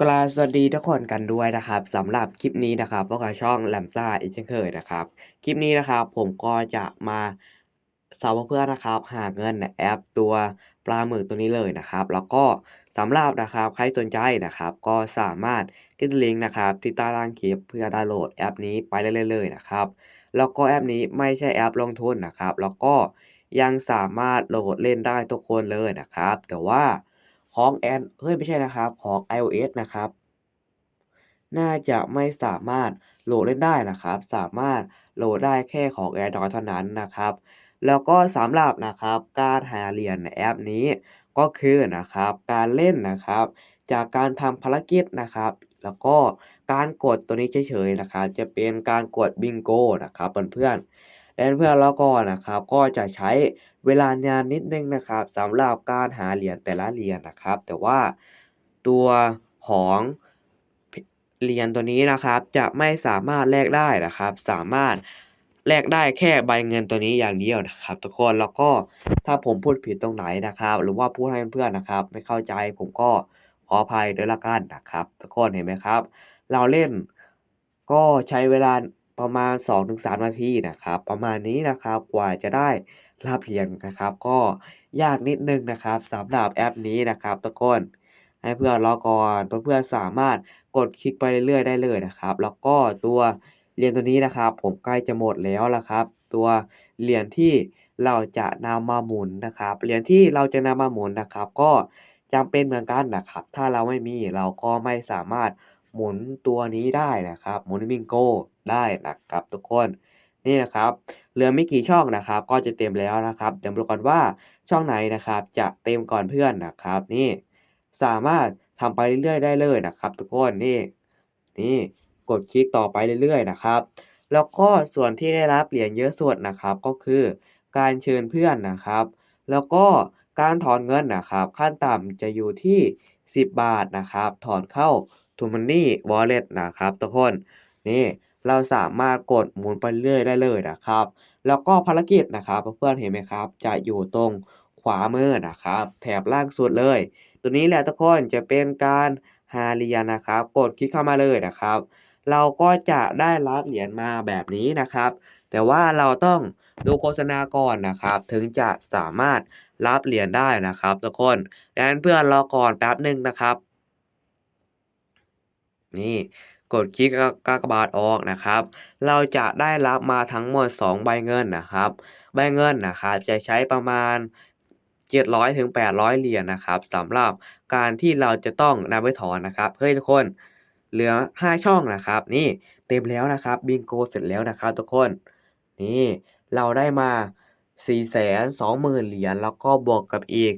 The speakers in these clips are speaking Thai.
กลาสวัสดีทุกคนกันด้วยนะครับสำหรับคลิปนี้นะครับพวกเราช่องแหลมซ่าอีกเช่นเคยนะครับ คลิปนี้นะครับผมก็จะมาสอนเพื่อนนะครับ หาเงินในแอปตัวปลาหมึกตัวนี้เลยนะครับ แล้วก็สำหรับนะครับใครสนใจนะครับ ก็สามารถคลิกลิงก์นะครับ ที่ใต้ล่างคลิปเพื่อดาวน์โหลดแอปนี้ไปได้เลยเลยนะครับ แล้วก็แอปนี้ไม่ใช่แอปลงทุนนะครับ แล้วก็ยังสามารถโหลดเล่นได้ทุกคนเลยนะครับ แต่ว่า ของแอนเฮ้ยไม่ใช่นะครับ ของ iOS นะครับ น่าจะไม่สามารถโหลดเล่นได้นะครับ สามารถโหลดได้แค่ของ Android เท่านั้นนะครับ แล้วก็สำหรับนะครับการหาเหรียญในแอปนี้ก็คือนะครับการเล่นนะครับ จากการทำภารกิจนะครับ แล้วก็การกดตัวนี้เฉยๆนะครับ จะเป็นการกดบิงโกนะครับเพื่อนๆ และเพื่อนแล้วก็นะครับ ก็จะใช้เวลานานนิดนึงนะครับสำหรับการหาเหรียญแต่ละเหรียญนะครับ แต่ว่าตัวของเหรียญตัวนี้นะครับจะไม่สามารถแลกได้นะครับ สามารถแลกได้แค่ใบเงินตัวนี้อย่างเดียวนะครับ ทุกคนแล้วก็ถ้าผมพูดผิดตรงไหนนะครับ หรือว่าพูดให้เพื่อนๆนะครับ ไม่เข้าใจผมก็ขออภัยด้วยละกันนะครับ ทุกคนเห็นไหมครับ เราเล่นก็ใช้เวลา ประมาณ 2-3 นาทีนะครับ ประมาณนี้นะครับกว่าจะได้รับเรียญนะครับ ก็ยากนิดนึงนะครับสำหรับแอปนี้นะครับทุกคนให้เพื่อนรอก่อนเพื่อนๆสามารถกดคลิกไปเรื่อยๆได้เลยนะครับ แล้วก็ตัวเหรียญตัวนี้นะครับ ผมใกล้จะหมดแล้วละครับ ตัวเหรียญที่เราจะนำมาหมุนนะครับเหรียญที่เราจะนำมาหมุนนะครับ ก็จำเป็นเหมือนกันนะครับ ถ้าเราไม่มีเราก็ไม่สามารถหมุนตัวนี้ได้นะครับหมุนบิงโก ได้นะครับทุกคนนี่นะครับเหลือไม่กี่ช่องนะครับ ก็จะเต็มแล้วนะครับเดี๋ยวดูกันว่าช่องไหนนะครับ จะเต็มก่อนเพื่อนนะครับ นี่ สามารถทำไปเรื่อยๆได้เลยนะครับ ทุกคนนี่นี่กดคลิกต่อไปเรื่อยๆนะครับ แล้วก็ส่วนที่ได้รับเหรียญเยอะสุดนะครับ ก็คือการเชิญเพื่อนนะครับ แล้วก็การถอนเงินนะครับ ขั้นต่ำจะอยู่ที่ 10 บาทนะครับ ถอนเข้า t ูมันนี่วอลเล็ตนะครับ ทุกคนนี่ เราสามารถกดหมุนไปเรื่อยได้เลยนะครับ แล้วก็ภารกิจนะครับเพื่อนๆเห็นไหมครับ จะอยู่ตรงขวามือนะครับ แถบล่างสุดเลย ตัวนี้แหละทุกคนจะเป็นการหาเหรียญนะครับ กดคลิกเข้ามาเลยนะครับ เราก็จะได้รับเหรียญมาแบบนี้นะครับ แต่ว่าเราต้องดูโฆษณาก่อนนะครับ ถึงจะสามารถรับเหรียญได้นะครับ ทุกคนดังนั้นเพื่อนรอก่อนแป๊บหนึ่งนะครับ นี่ กดคลิกกากบาทออกนะครับ เราจะได้รับมาทั้งหมด 2 ใบเงินนะครับ ใบเงินนะครับจะใช้ประมาณ 700ถึง800 เหรียญนะครับสำหรับการที่เราจะต้องนำไปถอนนะครับเฮ้ยทุกคนเหลือ 5 ช่องนะครับ นี่เต็มแล้วนะครับบิงโกเสร็จแล้วนะครับทุกคนนี่เราได้มา420,000เหรียญแล้วก็บวกกับอีก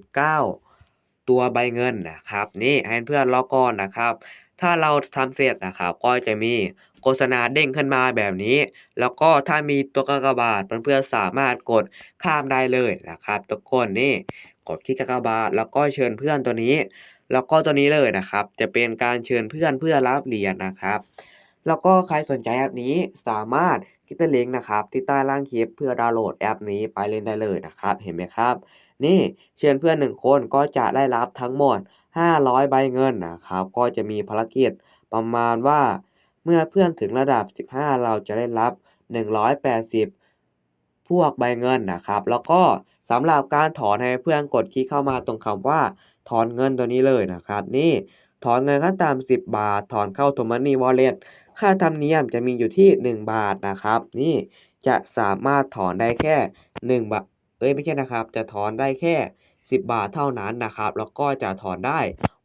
9 ตัวใบเงินนะครับ นี่ให้เพื่อนรอกก่อนนะครับ ถ้าเราทำเสร็จนะครับก็จะมีโฆษณาเด้งขึ้นมาแบบนี้ แล้วก็ถ้ามีตัวกากบาทเพื่อนๆสามารถกดข้ามได้เลยนะครับทุกคนนี่กดที่กากบาทแล้วก็เชิญเพื่อนตัวนี้ แล้วก็ตัวนี้เลยนะครับ จะเป็นการเชิญเพื่อนเพื่อรับเหรียญนะครับ แล้วก็ใครสนใจแอปนี้สามารถคลิกเลิงก์นะครับ ที่ใต้ล่างคลิปเพื่อดาวน์โหลดแอปนี้ไปเล่นได้เลยนะครับ เห็นไหมครับ นี่เชิญเพื่อน1คนก็จะได้รับทั้งหมด 500 ใบเงินนะครับ ก็จะมีภารกิจประมาณว่า เมื่อเพื่อนถึงระดับ 15 เราจะได้รับ 180 พวกใบเงินนะครับ แล้วก็สำหรับการถอนให้เพื่อนกดคลิกเข้ามาตรงคำว่า ถอนเงินตัวนี้เลยนะครับ นี่ถอนเงินขั้นต่ำ10 บาท ถอนเข้า t ูมันนี่วอลเล็ตค่าธรรมเนียมจะมีอยู่ที่ 1 บาทนะครับ นี่จะสามารถถอนได้แค่ 1 บาท เอ้ยไม่ใช่นะครับ จะถอนได้แค่ 10 บาทเท่านั้นนะครับ แล้วก็จะถอนได้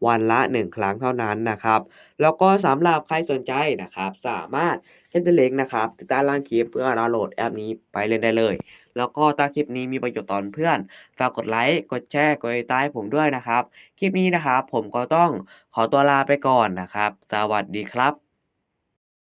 วันละ 1 ครั้งเท่านั้นนะครับ แล้วก็สำหรับใครสนใจนะครับ สามารถเช่นเล็กนะครับติดตามล่างคลิปเพื่อดาวน์โหลดแอปนี้ไปเล่นได้เลย แล้วก็ถ้าคลิปนี้มีประโยชน์ต่อเพื่อนฝากกดไลค์กดแชร์กดติดตามผมด้วยนะครับ คลิปนี้นะครับ ผมก็ต้องขอตัวลาไปก่อนนะครับ สวัสดีครับ